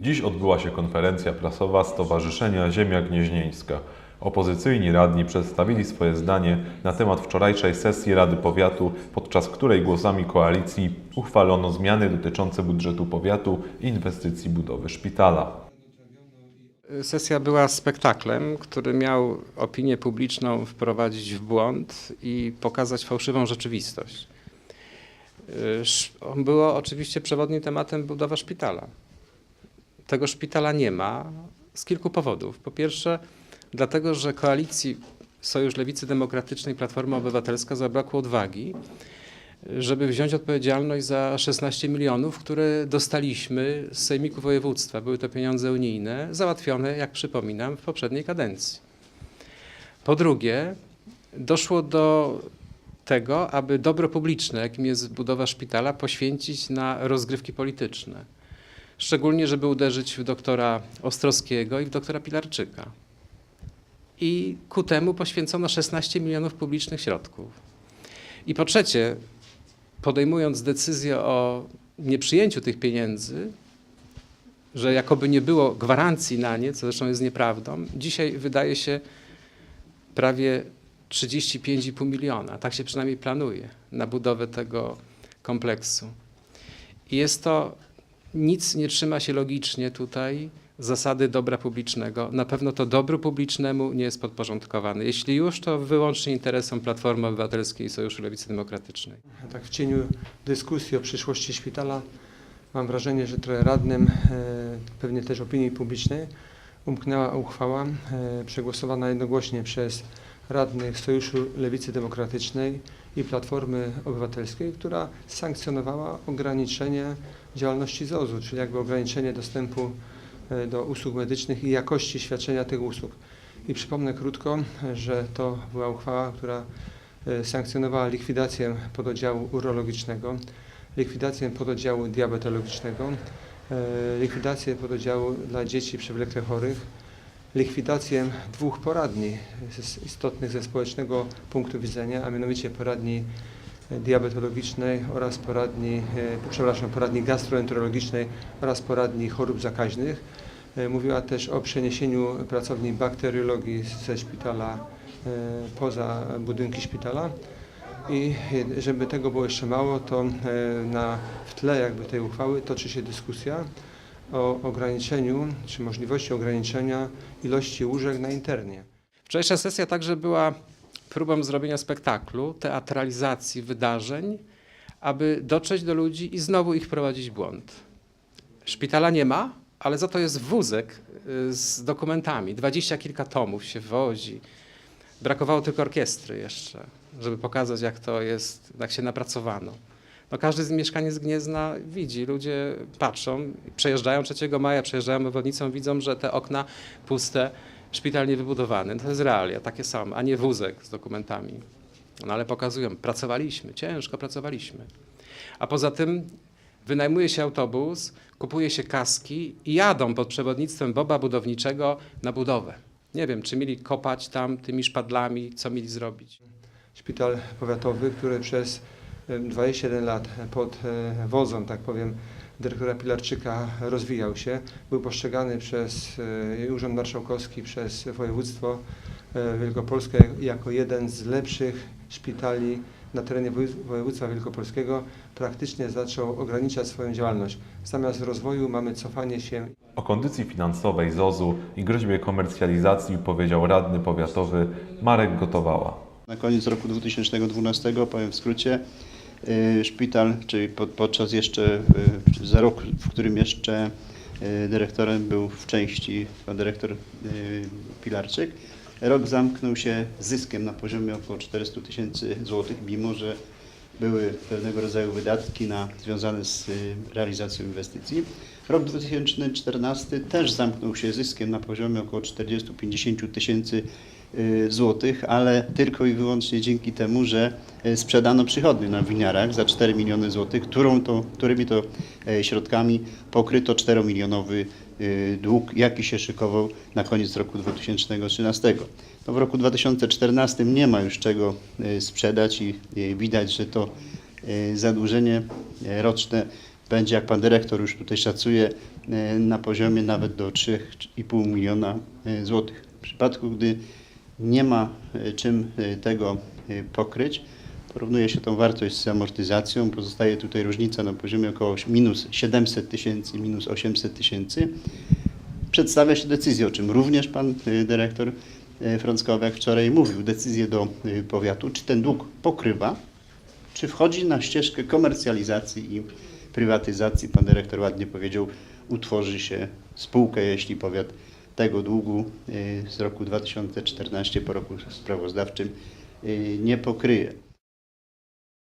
Dziś odbyła się konferencja prasowa Stowarzyszenia Ziemia Gnieźnieńska. Opozycyjni radni przedstawili swoje zdanie na temat wczorajszej sesji Rady Powiatu, podczas której głosami koalicji uchwalono zmiany dotyczące budżetu powiatu i inwestycji budowy szpitala. Sesja była spektaklem, który miał opinię publiczną wprowadzić w błąd i pokazać fałszywą rzeczywistość. Sz- Było oczywiście przewodnim tematem budowa szpitala. Tego szpitala nie ma z kilku powodów. Po pierwsze, dlatego, że koalicji Sojusz Lewicy Demokratycznej Platforma Obywatelska zabrakło odwagi, żeby wziąć odpowiedzialność za 16 milionów, które dostaliśmy z Sejmiku Województwa. Były to pieniądze unijne, załatwione, jak przypominam, w poprzedniej kadencji. Po drugie, doszło do tego, aby dobro publiczne, jakim jest budowa szpitala, poświęcić na rozgrywki polityczne. Szczególnie, żeby uderzyć w doktora Ostrowskiego i w doktora Pilarczyka. I ku temu poświęcono 16 milionów publicznych środków. I po trzecie, podejmując decyzję o nieprzyjęciu tych pieniędzy, że jakoby nie było gwarancji na nie, co zresztą jest nieprawdą, dzisiaj wydaje się prawie 35,5 miliona, tak się przynajmniej planuje, na budowę tego kompleksu. I jest to, nic nie trzyma się logicznie tutaj zasady dobra publicznego. Na pewno to dobru publicznemu nie jest podporządkowane. Jeśli już, to wyłącznie interesom Platformy Obywatelskiej i Sojuszu Lewicy Demokratycznej. Tak w cieniu dyskusji o przyszłości szpitala mam wrażenie, że trochę radnym, e, pewnie też opinii publicznej, umknęła uchwała e, przegłosowana jednogłośnie przez radnych Sojuszu Lewicy Demokratycznej i Platformy Obywatelskiej, która sankcjonowała ograniczenie działalności ZOZ-u, czyli jakby ograniczenie dostępu e, do usług medycznych i jakości świadczenia tych usług. I przypomnę krótko, że to była uchwała, która e, sankcjonowała likwidację pododdziału urologicznego, likwidację pododdziału diabetologicznego, e, likwidację pododdziału dla dzieci przewlekle chorych, likwidację dwóch poradni istotnych ze społecznego punktu widzenia, a mianowicie poradni e, diabetologicznej oraz poradni, e, przepraszam, poradni gastroenterologicznej oraz poradni chorób zakaźnych. E, Mówiła też o przeniesieniu pracowni bakteriologii ze szpitala poza budynki szpitala. I żeby tego było jeszcze mało, to na, w tle jakby tej uchwały toczy się dyskusja o ograniczeniu, czy możliwości ograniczenia ilości łóżek na internie. Wczorajsza sesja także była próbą zrobienia spektaklu, teatralizacji wydarzeń, aby dotrzeć do ludzi i znowu ich prowadzić w błąd. Szpitala nie ma, ale za to jest wózek y, z dokumentami. Dwadzieścia kilka tomów się wozi. Brakowało tylko orkiestry jeszcze, żeby pokazać, jak to jest, jak się napracowano. No każdy z mieszkaniec Gniezna widzi, ludzie patrzą, przejeżdżają 3 maja, przejeżdżają obwodnicą, widzą, że te okna puste, szpital niewybudowany. To jest realia, takie są, a nie wózek z dokumentami. No ale pokazują, pracowaliśmy, ciężko pracowaliśmy. A poza tym wynajmuje się autobus, kupuje się kaski i jadą pod przewodnictwem Boba Budowniczego na budowę. Nie wiem, czy mieli kopać tam tymi szpadlami, co mieli zrobić. Szpital powiatowy, który przez 21 lat pod e, wodzą, tak powiem, dyrektora Pilarczyka rozwijał się. Był postrzegany przez e, Urząd Marszałkowski, przez województwo e, wielkopolskie jako jeden z lepszych szpitali na terenie woj- województwa wielkopolskiego. Praktycznie zaczął ograniczać swoją działalność. Zamiast rozwoju mamy cofanie się O kondycji finansowej ZOZ-u i groźbie komercjalizacji powiedział radny powiatowy Marek Gotowała. Na koniec roku 2012, powiem w skrócie, y, szpital, czyli pod, podczas jeszcze, y, za rok, w którym jeszcze y, dyrektorem był w części pan dyrektor Pilarczyk, rok zamknął się zyskiem na poziomie około 400 tysięcy złotych, mimo że były pewnego rodzaju wydatki na, związane z realizacją inwestycji. Rok 2014 też zamknął się zyskiem na poziomie około 40-50 tysięcy y, złotych, ale tylko i wyłącznie dzięki temu, że y, sprzedano przychodnie na winiarach za 4 miliony złotych, którą to, którymi to e, środkami pokryto 4-milionowy y, dług, jaki się szykował na koniec roku 2013. No w roku 2014 nie ma już czego y, sprzedać i y, widać, że to zadłużenie roczne będzie, jak pan dyrektor już tutaj szacuje, e, na poziomie nawet do 3,5 miliona e, złotych. W przypadku, gdy nie ma e, czym e, tego e, pokryć, porównuje się tą wartość z amortyzacją, pozostaje tutaj różnica na poziomie około minus 700 tysięcy, minus 800 tysięcy. Przedstawia się decyzję, o czym również pan dyrektor Frąckowiak wczoraj mówił, decyzję do powiatu, czy ten dług pokrywa, czy wchodzi na ścieżkę komercjalizacji i prywatyzacji. Pan dyrektor ładnie powiedział, utworzy się spółkę, jeśli powiat tego długu y, z roku 2014 po roku sprawozdawczym y, nie pokryje.